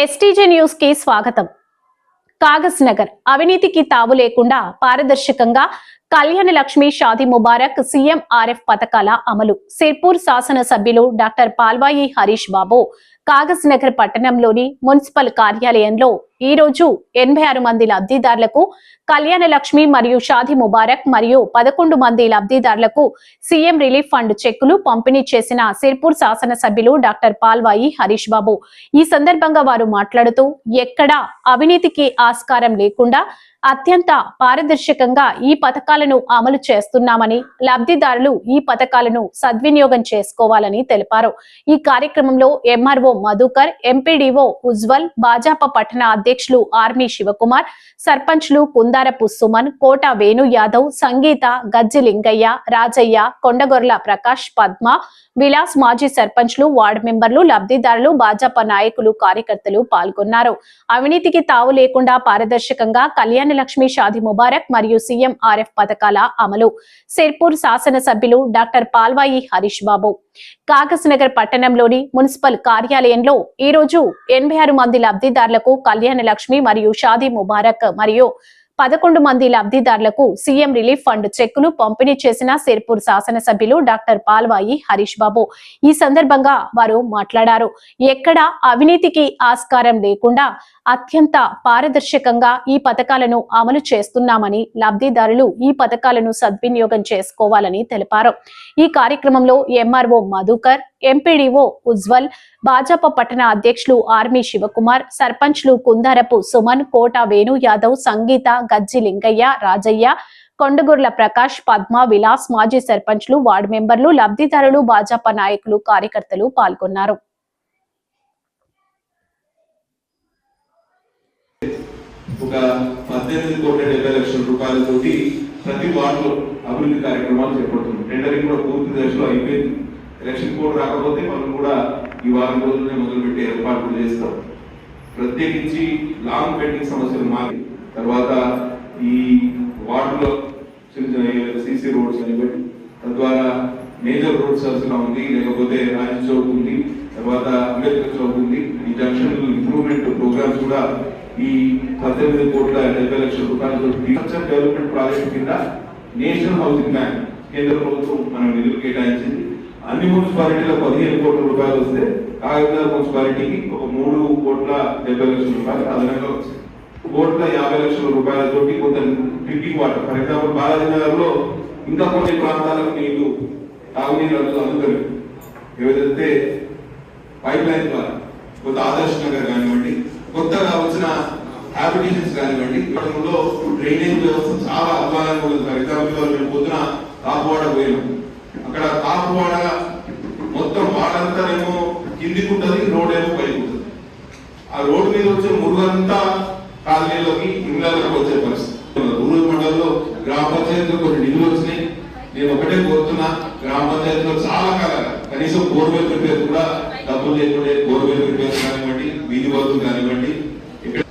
STG న్యూస్కి స్వాగతం. కాగజ్ నగర్ అవినీతికి తావు లేకుండా పారదర్శకంగా కళ్యాణ లక్ష్మి షాది ముబారక్ సీఎం ఆర్ఎఫ్ పథకాల అమలు. సిర్పూర్ శాసన సభ్యులు డాక్టర్ పాల్వాయి హరీష్ బాబు కాగజ్ నగర్ పట్టణంలోని మున్సిపల్ కార్యాలయంలో ఈ రోజు ఎనభై ఆరు మంది లబ్ధిదారులకు కళ్యాణ లక్ష్మి మరియు షాది ముబారక్ మరియు పదకొండు మంది లబ్ధిదారులకు సీఎం రిలీఫ్ ఫండ్ చెక్కులు పంపిణీ చేసిన సిర్పూర్ శాసన సభ్యులు డాక్టర్ పాల్వాయి హరీష్ బాబు. ఈ సందర్భంగా వారు మాట్లాడుతూ ఎక్కడా అవినీతికి ఆస్కారం లేకుండా అత్యంత పారదర్శకంగా ఈ పథకాలను అమలు చేస్తున్నామని లబ్ధిదారులు ఈ పథకాలను సద్వినియోగం చేసుకోవాలని తెలిపారు. ఈ కార్యక్రమంలో ఎంఆర్ఓ మధుకర్ ఎంపీడీఓ ఉజ్వల్ భాజపా పట్టణ అధ్యక్ష అధ్యక్షులు ఆర్మీ శివకుమార్ సర్పంచ్లు కుందారపు సుమన్ కోట వేణు యాదవ్ సంగీత గజ్జి లింగయ్య రాజయ్య కొండగొర్ల ప్రకాష్ పద్మ విలాస్ మాజీ సర్పంచ్లు వార్డు మెంబర్లు లబ్ధిదారులు భాజపా నాయకులు కార్యకర్తలు పాల్గొన్నారు. అవినీతికి తావు లేకుండా పారదర్శకంగా కళ్యాణ లక్ష్మి షాది ముబారక్ మరియు సీఎం ఆర్ఎఫ్ పథకాల అమలు. సిర్పూర్ శాసన సభ్యులు డాక్టర్ పాల్వాయి హరీష్ బాబు. కాగజ్ నగర్ పట్టణంలోని మున్సిపల్ కార్యాలయంలో ఈ రోజు ఎనభై ఆరు మంది లబ్ధిదారులకు కళ్యాణ లక్ష్మి మరియు షాదీ ముబారక్ మరియు పదకొండు మంది లబ్ధిదారులకు సీఎం రిలీఫ్ ఫండ్ చెక్కులు పంపిణీ చేసిన సిర్పూర్ శాసనసభ్యులు డాక్టర్ పాల్వాయి హరీష్ బాబు. ఈ సందర్భంగా వారు మాట్లాడారు. ఎక్కడ అవినీతికి ఆస్కారం లేకుండా అత్యంత పారదర్శకంగా ఈ పథకాలను అమలు చేస్తున్నామని లబ్ధిదారులు ఈ పథకాలను సద్వినియోగం చేసుకోవాలని తెలిపారు. ఈ కార్యక్రమంలో ఎంఆర్ఓ మధుకర్ ఎంపీడీఓ ఉజ్వల్ భాజపా పట్టణ అధ్యక్షులు ఆర్మీ శివకుమార్ సర్పంచ్లు కుందారపు సుమన్ కోట వేణు యాదవ్ సంగీత గజ్జి లింగయ్య రాజయ్య కొండగుర్ల ప్రకాష్ పద్మ విలాస్ మాజీ సర్పంచ్లు వార్డు మెంబర్లు లబ్ధిదారులు భాజపా నాయకులు కార్యకర్తలు పాల్గొన్నారు. ఒక పద్దెనిమిది కోట్ల డెబ్బై లక్షల రూపాయలతోటి ప్రతి వార్డులో అభివృద్ధి కార్యక్రమాలు చేపడుతుంది టెండరింగ్ కూడా పూర్తి దశలో అయిపోయింది. ఎలక్షన్ కోడ్ రాకపోతే మనం కూడా ఈ వారం రోజులనే మొదలుపెట్టే ఏర్పాట్లు చేస్తాం. ప్రత్యేకించి లాంగ్ పెండింగ్ సమస్యలు మారి తర్వాత ఈ వార్డులో చిన్న చిన్న సీసీ రోడ్స్ అనివ్వండి తద్వారా మేజర్ రోడ్స్ అవసరం ఉంది లేకపోతే రాజ్ చౌక్ ఉంది తర్వాత అంబేద్కర్ చౌక్ ఉంది ఈ జంక్షన్ ఇంప్రూవ్మెంట్ ప్రోగ్రామ్స్ కూడా ఈ పద్దెనిమిది కోట్ల డెబ్బై లక్షల రూపాయలతో డెవలప్మెంట్ ప్రాజెక్ట్ కింద నేషనల్ హౌసింగ్ బ్యాంక్ కేంద్ర ప్రభుత్వం మనం నిధులు కేటాయించింది. అన్ని మున్సిపాలిటీలో పదిహేను కోట్ల రూపాయలు వస్తే కాకినాడ మున్సిపాలిటీకి ఒక మూడు కోట్ల డెబ్బై లక్షల రూపాయలు అదనంగా వచ్చింది కోట్ల యాభై లక్షల రూపాయలతోటి కొంత drinking water. For example Balaji నగర్లో ఇంకా కొన్ని ప్రాంతాలకు నీళ్ళు తాగునీరు అందుకు అందుతలేదు ఏదైతే పైప్ లైన్ ద్వారా కొంత ఆదర్శ నగర్ కానివ్వండి కొత్తగా వచ్చిన హ్యాబిటేషన్స్ కానివ్వండి గతంలో డ్రైనేజ్ వ్యవస్థ చాలా అధ్వానంగా ఉంది. ఫర్ ఎగ్జాంపుల్ మేము పొద్దున కాపువాడ పోయినాం అక్కడ కాపువాడ మొత్తం వాడంతానేమో కిందికి ఉంటుంది రోడ్ ఏమో పైకి ఉంటుంది. ఆ రోడ్డు మీద వచ్చే మురుగంతా కాలనీలోకి ఇంగ్లాండ్లోకి వచ్చే పరిస్థితి. రూరల్ మండలంలో గ్రామ పంచాయతీలో కొన్ని నిధులు వచ్చినాయి. నేను ఒకటే కోరుతున్నా గ్రామ పంచాయతీలో చాలా కాలంగా కనీసం బోర్వెల్ ప్రిపేర్ కూడా డబ్బులు లేకుండా బోర్వెల్ ప్రిపేర్ కానివ్వండి వీధి వరకు కానివ్వండి ఇక్కడ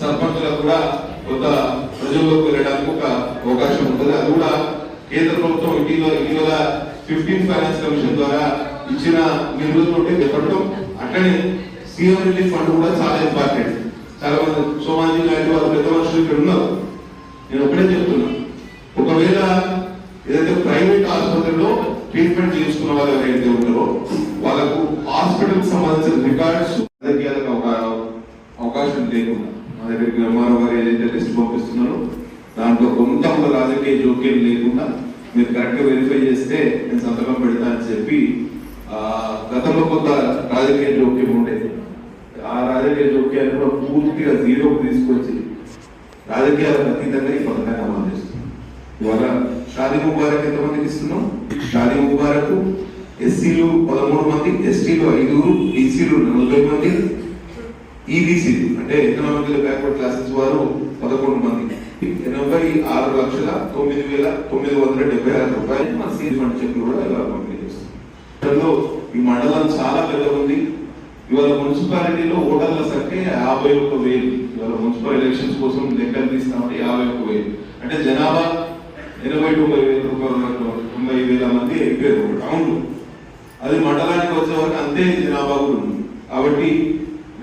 సర్పంచులకు కూడా కొంత ప్రజల్లోకి వెళ్ళడానికి ఒక అవకాశం ఉంటుంది అది కూడా కేంద్ర ప్రభుత్వం ఇటీవల ఇటీవల ఫిఫ్టీన్ ఫైనాన్స్ కమిషన్ ద్వారా ఇచ్చిన నిధులతో చెప్పడం అట్లనే సీఎం రిలీఫ్ ఫండ్ కూడా చాలా ఇంపార్టెంట్ చాలా మంది సోమాజీ లాంటి వాళ్ళు పెద్ద మనుషులు ఇక్కడ ఉన్నారు. నేను ఒకటే చెప్తున్నా. ఒకవేళ ఏదైతే ప్రైవేట్ ఆసుపత్రిలో ట్రీట్మెంట్ చేసుకున్న వాళ్ళు ఎవరైతే ఉంటారో వాళ్ళకు హాస్పిటల్ సంబంధించిన రికార్డ్స్ ఒక అవకాశం లేకుండా మా దగ్గరికి ఎంఆర్ఓ గారు ఏదైతే లిస్ట్ పంపిస్తున్నారో దాంట్లో కొంత రాజకీయ జోక్యం లేకుండా మీరు కరెక్ట్గా వెరిఫై చేస్తే నేను సంతకం పెడతా అని చెప్పి గతంలో కొంత రాజకీయ జోక్యం ఉండేది ఆ రాజకీయ జోక్యాన్ని కూడా పూర్తిగా జీరోకి తీసుకొచ్చి రాజకీయాలకు అతీతంగా ఈ పథకాన్ని అమలు చేస్తున్నాం. ఇవాళ షాదీ ముబారక్ ఎంతమందికి ఇస్తున్నాం? షాదీ ముబారక్ ఎస్సీలు పదమూడు మంది ఎస్టీలు ఐదుగురు బీసీలు నలభై మంది ఈబీసీలు అంటే ఎకనామికల్ బ్యాక్వర్డ్ క్లాసెస్ వారు పదకొండు మంది. ఎనభై ఆరు లక్షల తొమ్మిది వేల తొమ్మిది వందల డెబ్బై ఆరు రూపాయలు మన సీజ్ ఫండ్ చెక్లు కూడా ఇలా పంపిణీ చేస్తున్నాం. అందులో ఈ మండలం చాలా పెద్ద ఉంది. ఇవాళ మున్సిపాలిటీలో ఓటర్ల సంఖ్య యాభై ఒక్క వేలు. ఇవాళ మున్సిపల్ ఎలక్షన్స్ కోసం లెక్కలు తీస్తామంటే యాభై ఒక్క వేలు. అంటే జనాభా ఎనభై తొంభై వేల రూపాయలు తొంభై వేల మంది అయిపోయారు ఒక టౌన్. అది మండలానికి వచ్చే వరకు అంతే జనాభా కూడా ఉంది. కాబట్టి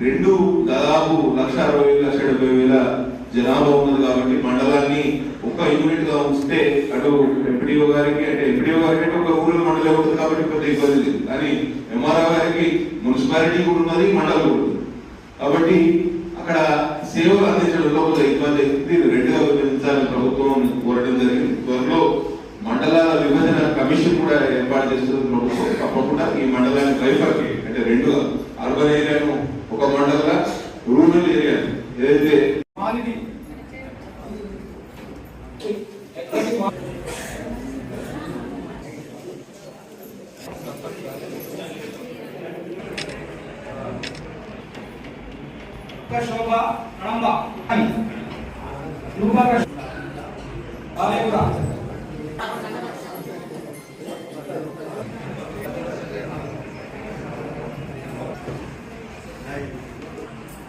రెండు దాదాపు లక్ష అరవై వేలు లక్ష డెబ్బై వేల జనాభా ఉన్నది కాబట్టి మండలాన్ని ఒక యూనిట్గా ఉంచితే అటు ఎంపీడీఓ గారికి అంటే ఎంపీడీఓ గారికి అంటే ఒక ఊరిలో మండలం ఉంటుంది కాబట్టి పెద్ద ఇబ్బంది లేదు. కానీ ఎంఆర్ఓ గారికి మున్సిపాలిటీ కూడా ఉన్నది మండలం కూడా ఉంది కాబట్టి అక్కడ సేవలు అందించడంలో కొంత ఇబ్బంది దీన్ని రెండుగా విభజించాలని ప్రభుత్వం కోరడం జరిగింది. త్వరలో మండలాల విభజన కమిషన్ కూడా ఏర్పాటు చేస్తుంది ప్రభుత్వం. తప్పకుండా ఈ మండలాన్ని ట్రైఫర్కి がショバランバ神ルーバがバレブラ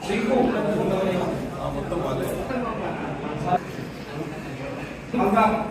水庫を持ったことがあります。あ、持ったことあります。